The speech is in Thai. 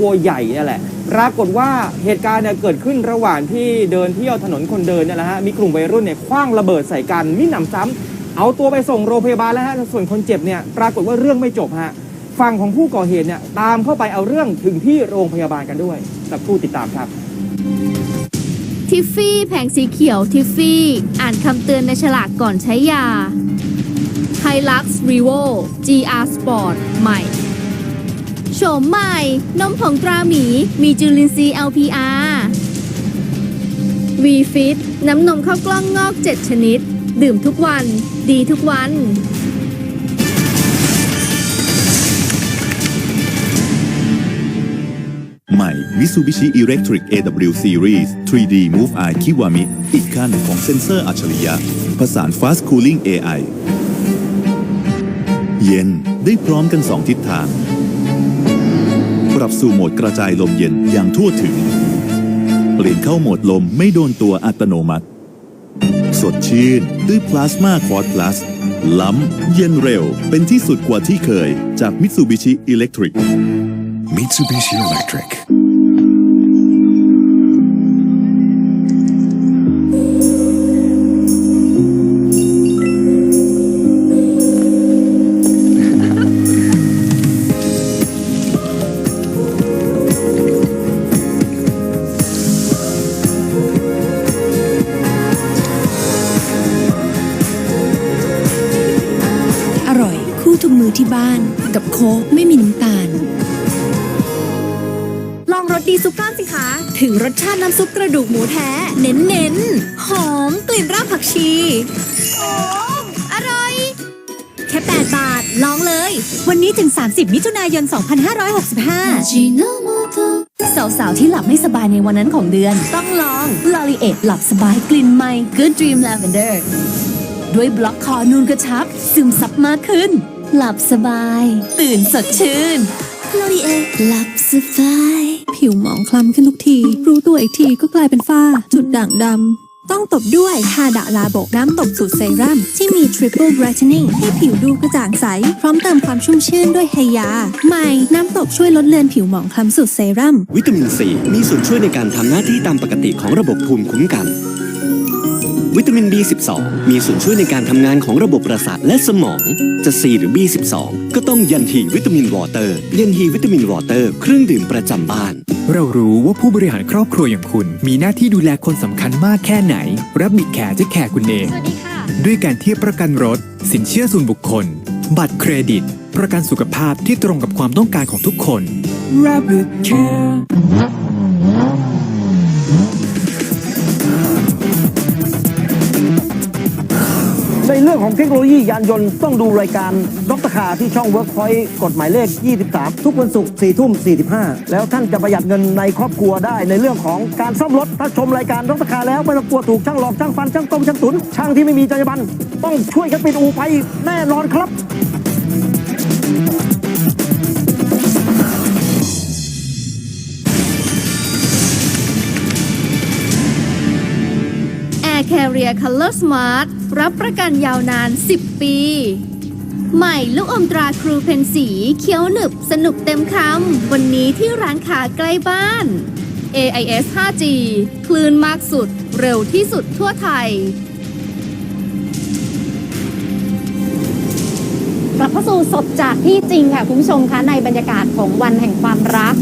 บัวใหญ่นี่แหละปรากฏว่าเหตุการณ์เนี่ยเกิดขึ้นระหว่างที่เดินเที่ยวถนนคนเดินเนี่ยแหละฮะมีกลุ่มวัยรุ่นเนี่ยคว้างระเบิดใส่กันมิหนำซ้ำเอาตัวไปส่งโรงพยาบาลแล้วฮะส่วนคนเจ็บเนี่ยปรากฏว่าเรื่องไม่จบฮะฝั่งของผู้ก่อเหตุเนี่ยตามเข้าไปเอาเรื่องถึงที่โรงพยาบาลกันด้วยสักครู่ติดตามครับ ทิฟฟี่แผงสีเขียวทิฟฟี่ อ่านคำเตือนในฉลากก่อนใช้ยา Hilux Revo GR Sport ใหม่ โฉมใหม่ นมผงตราหมี มีจุลินทรีย์ LPR V Fit น้ำนมข้าวกล้องงอก 7 ชนิด ดื่มทุกวัน ดีทุกวัน ใหม่ Mitsubishi Electric AW Series 3D Move Eye Kiwami อีกขั้นของเซ็นเซอร์อัจฉริยะผสาน Fast Cooling AI เย็นได้พร้อมกันสองทิศทาง ปรับสู่โหมดกระจายลมเย็นอย่างทั่วถึง เปลี่ยนเข้าโหมดลมไม่โดนตัวอัตโนมัติ สดชื่นด้วยพลาสมาคอร์ดพลัสล้ำ เย็นเร็ว เป็นที่สุดกว่าที่เคยจากมิตซูบิชิอิเล็กทริกมิตซูบิชิอิเล็กทริก ทุกมือที่บ้าน กับโค้กไม่มีน้ำตาล ลองรสดีซุปก้อนสิคะ ถึงรสชาติน้ำซุปกระดูกหมูแท้ เน้นเน้นๆหอมกลิ่นรากผักชีโอ้อร่อย แค่ 8 บาท ลองเลย วันนี้ถึง 30 มิถุนายน 2565 สาวๆ ที่หลับไม่สบายในวันนั้นของเดือน ต้องลอง l o r i e t หลับสบายกลิ่นใหม่ Good Dream Lavender ด้วยบล็อกคอนูนกระชับ ซึมซับมากขึ้น หลับสบาย ตื่นสดชื่น l o r i e t หลับสบาย ผิวหมองคล้ำขึ้นทุกที รู้ตัวอีกทีก็กลายเป็นฝ้า จุดด่างดำต้องตบด้วยฮาดะลาโบกน้ำตบสูตรเซรั่ม ที่มี Triple Brightening ให้ผิวดูกระจ่างใส พร้อมเติมความชุ่มชื่นด้วยไฮยา ใหม่ น้ำตบช่วยลดเลือนผิวหมองคล้ำสูตรเซรั่ม วิตามินซีมีส่วนช่วยในการทำหน้าที่ตามปกติของระบบภูมิคุ้มกัน วิตามิน B12 มีส่วนช่วยในการทำงานของระบบประสาทและสมอง จะ C หรือ B12 ก็ต้องยันฮีวิตามินวอเตอร์ ยันฮีวิตามินวอเตอร์ เครื่องดื่มประจำบ้าน เรารู้ว่าผู้บริหารครอบครัวอย่างคุณ มีหน้าที่ดูแลคนสำคัญมากแค่ไหน รับบิดแคร์จะแคร์คุณเองสวัสดีค่ะด้วยการเทียบประกันรถ สินเชื่อส่วนบุคคล บัตรเครดิต ประกันสุขภาพที่ตรงกับความต้องการของทุกคน Rapid Care เรื่องของเทคโนโลยียานยนต์ต้องดูรายการดรคาที่ช่อง Workpoint กฎหมายเลข 23 ทุกวันศุกร์4ทุ่ม 45 แล้วท่านจะประหยัดเงินในครอบครัวได้ในเรื่องของการซ่อมรถ ถ้าชมรายการดรคาแล้วไม่ต้องกลัวถูกช่างหลอกช่างฟันช่างต้มช่างตุนช่างที่ไม่มีจรรยาบรรณต้องช่วยกันปิดอู่ไปแน่นอนครับ Carrier Color Smart รับประกันยาวนาน 10 ปี ใหม่ลูกอมตราครูเพนสีเคี้ยวหนึบสนุกเต็มคำ วันนี้ที่ร้านค้าใกล้บ้าน AIS 5G คลื่นมากสุดเร็วที่สุดทั่วไทย กลับเข้าสู่สดจากที่จริงค่ะ คุณผู้ชมคะในบรรยากาศของวันแห่งความรัก